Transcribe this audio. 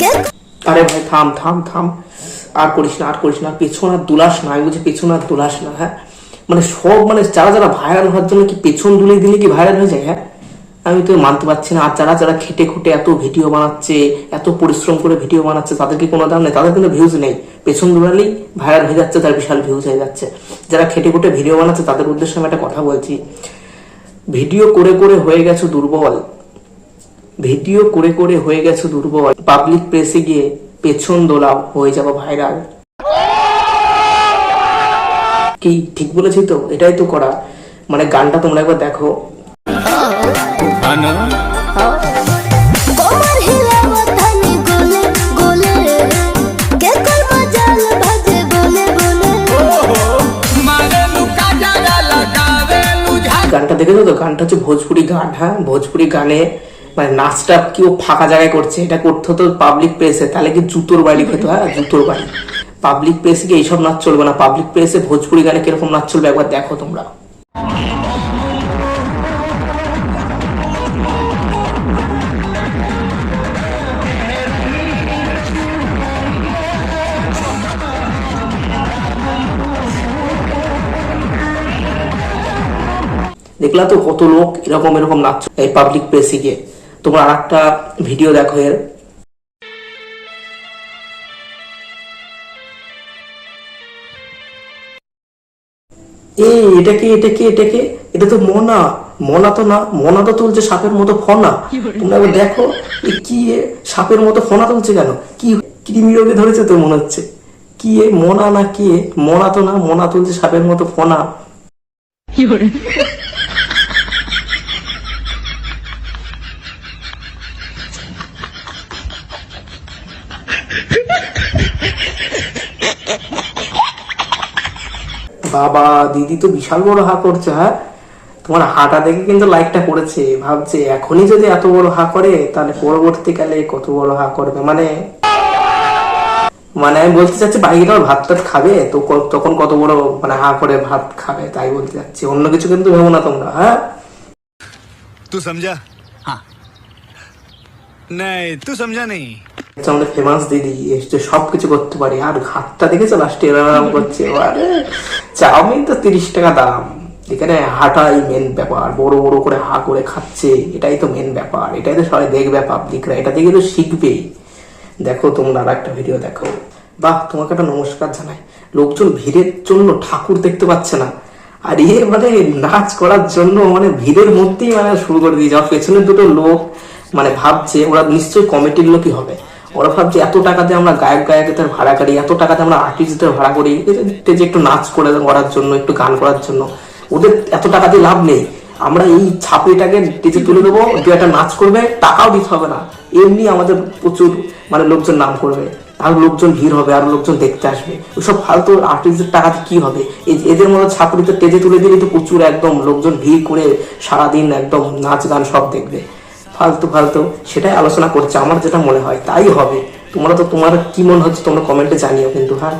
কে আরে ভাই, থাম থাম থাম। আর করিস না, আর করিস না, পেছন আর দুলাস না আমি পেছন আর দুলাস না হ্যাঁ? মানে সব মানে যারা যারা ভাইরাল হওয়ার জন্য কি পেছন দুলে দিলে কি ভাইরাল হয়ে যায় হ্যাঁ? আমি তো মানতে পারছি না, আর যারা যারা খেটে খুটে এত ভিডিও বানাচ্ছে, এত পরিশ্রম করে ভিডিও বানাচ্ছে, তাদের কি কোনো দাম নেই? তাদের কিন্তু ভিউজ নেই। পেছন দুলালেই ভাইরাল হয়ে যাচ্ছে, তার বিশাল ভিউজ হয়ে যাচ্ছে। যারা খেটে খুটে ভিডিও বানাচ্ছে, তাদের উদ্দেশ্যে আমি একটা কথা বলছি। ভিডিও করে করে হয়ে গেছে দুর্বল। ভিডিও করে করে হয়ে গেছে দুর্বল। পাবলিক প্রেসে গিয়ে পেছন দোলাও হয়ে যাব ভাইরাল কি ঠিক বলেছি তো? এটাই তো করা। মানে গানটা তোমরা একবার দেখো। গানটা দেখেছ তো? গানটা হচ্ছে ভোজপুরি গান হ্যাঁ? ভোজপুরি গানে মানে নাচটা কেউ ফাঁকা জায়গায় করছে, এটা করতে হতো পাবলিক প্লেসে তাহলে কি জুতোর বাড়ি হতো হ্যাঁ? জুতোর বাড়ি। পাবলিক প্লেসে কি এইসব নাচ চলবে না। পাবলিক প্লেসে ভোজপুরি গানে কীরকম নাচ চলবে একবার দেখো তোমরা। দেখলা তো কত লোক এরকম এরকম নাচ এই পাবলিক প্লেসে গিয়ে। তোমরা আর একটা ভিডিও দেখো এর। এই, এটা কি এটা কি এটা কি? এটা তো মনা। মনা তো না, মনা তো তুলছে সাপের মতো ফনা। তোমরা দেখো কি সাপের মতো ফনা তুলছে কেন? কি কৃমি রোগে ধরেছে তো মনে হচ্ছে। কি এ মনা না কি মনা তো না, মনা তুলছে সাপের মতো ফনা। বাবা দিদি তো বিশাল বড় হা করছে হ্যাঁ? তোমার হাটা দেখে কিন্তু লাইকটা করেছে ভাবছে এখনই যদি এত বড় হা করে তাহলে পরবর্তীকালে কত বড় হা করবে? মানে মানে আমি বলতে চাচ্ছি বাইরে তোমার ভাত টাত খাবে? তো তখন কত বড় মানে হা করে ভাত খাবে তাই বলতে চাচ্ছি। অন্য কিছু কিন্তু ভেবো না তোমরা হ্যাঁ? তুই সমঝা হ্যাঁ নাই তুই সমঝা নেই আমাদের ফেমাস দিদি এসে সব কিছু করতে পারি। আর হাতটা দেখেছ? লাস্টে এরকম করছে, আরে, চাউমিন তো তিরিশ টাকা দাম। এখানে হাঁটাই মেন ব্যাপার, বড় বড় করে হা করে খাচ্ছে, এটাই তো মেন ব্যাপার। এটাই তো সবাই দেখবে পাবলিকরা এটা দেখে তো শিখবেই। দেখো তোমরা আর একটা ভিডিও দেখো। বাহ, তোমাকে একটা নমস্কার জানাই। লোকজন ভিড়ের জন্য ঠাকুর দেখতে পাচ্ছে না। আর এ মানে নাচ করার জন্য মানে ভিড়ের মধ্যেই মানে শুরু করে দিয়ে আর পেছনে দুটো লোক মানে ভাবছে, ওরা নিশ্চয়ই কমিটির লোকই হবে। ওরা ভাবছে, এত টাকাতে আমরা গায়ক গায়কের ভাড়া করি, এত টাকাতে আমরা আর্টিস্টদের ভাড়া করি। যে একটু নাচ করে করার জন্য, একটু গান করার জন্য। ওদের এত টাকা দিয়ে লাভ নেই। আমরা এই ছাপড়িটাকে টেজে তুলে দেবো দু একটা নাচ করবে, টাকাও দিতে হবে না। এমনি আমাদের প্রচুর মানে লোকজন নাম করবে। আর লোকজন ভিড় হবে, আর লোকজন দেখতে আসবে। ওইসব ফালতু আর্টিস্টদের টাকাতে কি হবে? এদের মতো ছাপড়িতে টেজে তুলে দিলে তো প্রচুর একদম লোকজন ভিড় করে সারাদিন একদম নাচ গান সব দেখবে। ফালতু ফালতু সেটাই আলোচনা করছে, আমার যেটা মনে হয়, তাই হবে। তোমরা তো তোমার কি মনে হচ্ছে তোমরা কমেন্টে জানিও কিন্তু হ্যাঁ